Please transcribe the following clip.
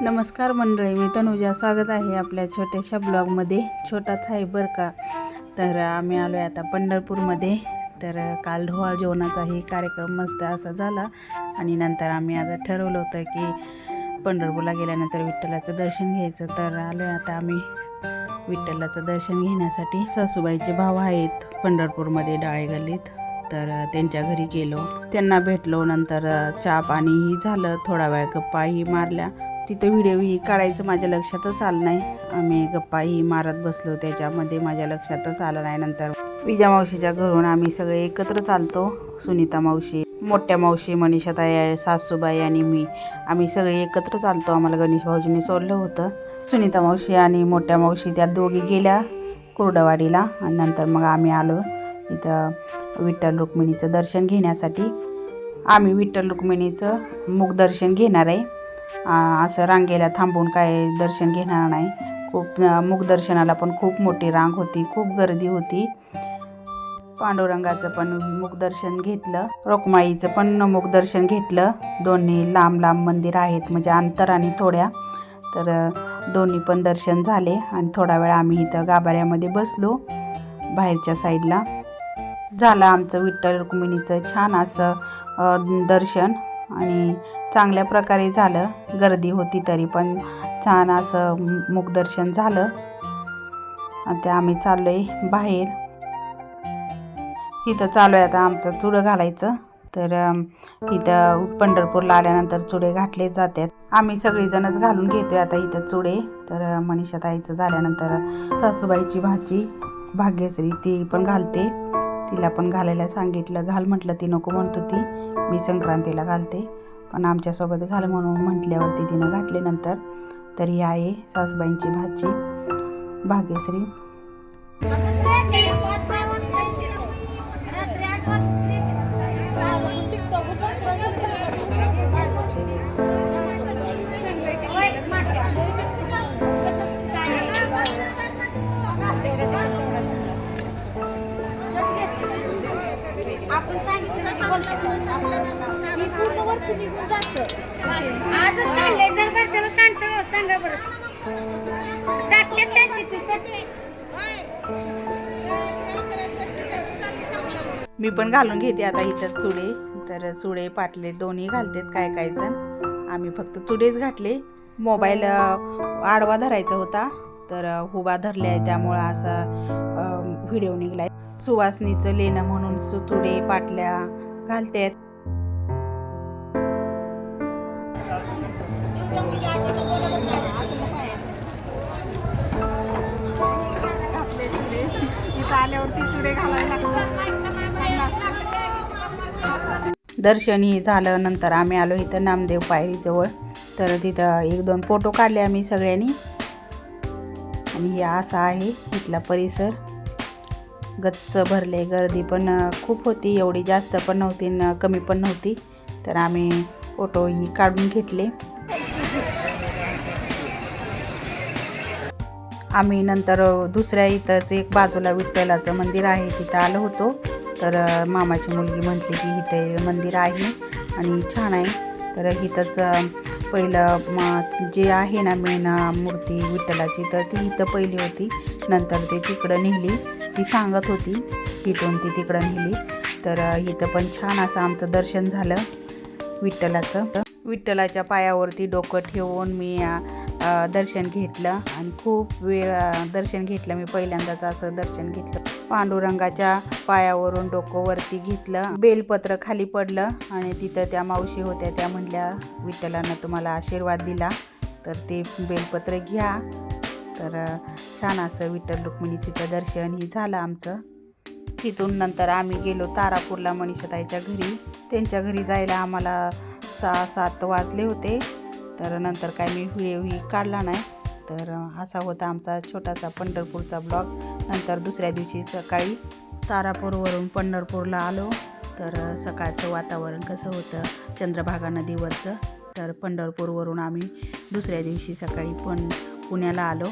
नमस्कार मंडळी मी तनुजा. स्वागत आहे आपल्या छोट्याशा ब्लॉगमध्ये. छोटाच आहे बरं का? तर आम्ही आलो आहे आता पंढरपूरमध्ये. तर काल ढोवा जेवणाचाही कार्यक्रम मस्त असा झाला. आणि नंतर आम्ही आता ठरवलं होतं की पंढरपूरला गेल्यानंतर विठ्ठलाचं दर्शन घ्यायचं. तर आलो आहे आता आम्ही विठ्ठलाचं दर्शन घेण्यासाठी. सासूबाईचे भाव आहेत पंढरपूरमध्ये डाळे गल्लीत तर त्यांच्या घरी गेलो. त्यांना भेटलो. नंतर चहा पाणीही झालं. थोडा वेळ गप्पाही मारल्या. तिथं व्हिडिओही काढायचं माझ्या लक्षातच आलं नाही. आम्ही गप्पाही मारत बसलो. त्याच्यामध्ये माझ्या लक्षातच आलं नाही. नंतर विजा मावशीच्या घरून आम्ही सगळे एकत्र चालतो. सुनीता मावशी मोठ्या मावशी मनीषा ताई सासूबाई आणि मी. आम्ही सगळे एकत्र चालतो. आम्हाला गणेश भाऊजींनी सोडलं होतं. सुनीता मावशी आणि मोठ्या मावशी त्या दोघी गेल्या कुर्डवाडीला. आणि नंतर मग आम्ही आलो इथं विठ्ठल रुक्मिणीचं दर्शन घेण्यासाठी. आम्ही विठ्ठल रुक्मिणीचं मुखदर्शन घेणार आहे. असं रांगेला थांबून काय दर्शन घेणार नाही. खूप मुखदर्शनाला पण खूप मोठी रांग होती खूप गर्दी होती. पांडुरंगाचं पण मुखदर्शन घेतलं रोकमाईचं पण मुखदर्शन घेतलं. दोन्ही लांब लांब मंदिर आहेत म्हणजे अंतर आणि थोड्या. तर दोन्ही पण दर्शन झाले आणि थोडा वेळ आम्ही इथं गाभाऱ्यामध्ये बसलो बाहेरच्या साईडला. झालं आमचं विठ्ठल रुक्मिणीचं छान असं दर्शन आणि चांगल्या प्रकारे झालं. गर्दी होती तरी पण छान असं मुखदर्शन झालं. आणि ते आम्ही चाललो आहे बाहेर. इथं चालू आहे आता आमचं चुडं घालायचं. तर इथं पंढरपूरला आल्यानंतर चुडे घातले जातात. आम्ही सगळीजणच घालून घेतोय आता इथं चुडे. तर मनीषा ताईचं झाल्यानंतर सासूबाईची भाची भाग्यश्री ती पण घालते. तिला पण घालायला सांगितलं. घाल म्हटलं ती नको म्हणत होती. मी संक्रांतीला घालते. पण आमच्यासोबत घाल म्हणून म्हटल्यावरती तिनं घातले नंतर. तर ही आहे सासूबाईंची भाची भाग्यश्री. निघून आजच जर वर्षाला सांगतो सांगा बरं. टाकतात त्यांची मी पण घालून घेते आता इथं चुडे. तर चुडे पाटले दोन्ही घालतात काय काय जण. आम्ही फक्त चुडेच घातले. मोबाईल आडवा धरायचा होता. तर हुबा धरले आहे त्यामुळं असा व्हिडिओ निघलाय. सुवासनीचं लेणं म्हणून सु चुडे पाटल्या घालतात दर्शनी झालं नंतर आम्ही आलो इथं नामदेव पायरीजवळ. तर तिथं एक दोन फोटो काढले आम्ही सगळ्यांनी. आणि हे असा आहे इथला परिसर. गच्च भरले गर्दी पण खूप होती. एवढी जास्त पण नव्हती न कमी पण नव्हती. तर आम्ही फोटो ही काढून घेतले. आम्ही नंतर दुसऱ्या इथंच एक बाजूला विठ्ठलाचं मंदिर आहे तिथं आलो होतो. तर मामाची मुलगी म्हणते की इथे मंदिर आहे आणि छान आहे. तर इथंच पहिलं जे आहे ना मेन मूर्ती विठ्ठलाची तर ती इथं पहिली होती. नंतर ते तिकडं नेली. ती सांगत होती तिथून ती तिकडं नेली. तर इथं पण छान असं आमचं दर्शन झालं विठ्ठलाचं. विठ्ठलाच्या पायावरती डोकं ठेवून मी दर्शन घेतलं आणि खूप वेळ दर्शन घेतलं. मी पहिल्यांदाच असं दर्शन घेतलं. पांडुरंगाच्या पायावरून डोकं वरती घेतलं. बेलपत्र खाली पडलं आणि तिथं त्या मावशी होत्या. त्या म्हटल्या विठ्ठलानं तुम्हाला आशीर्वाद दिला तर ते बेलपत्र घ्या. तर छान असं विठ्ठल रुक्मिणीचं दर्शन ही झालं आमचं. तिथून नंतर आम्ही गेलो तारापूरला मनीषाताईच्या घरी. त्यांच्या घरी जायला आम्हाला सहा सात वाजले होते. तर नंतर काय मी हुई हुई काढला नाही. तर असा होता आमचा छोटासा पंढरपूरचा ब्लॉग. नंतर दुसऱ्या दिवशी सकाळी तारापूरवरून पंढरपूरला आलो. तर सकाळचं वातावरण कसं होतं चंद्रभागा नदीवरचं. तर पंढरपूरवरून आम्ही दुसऱ्या दिवशी सकाळी पण पुण्याला आलो.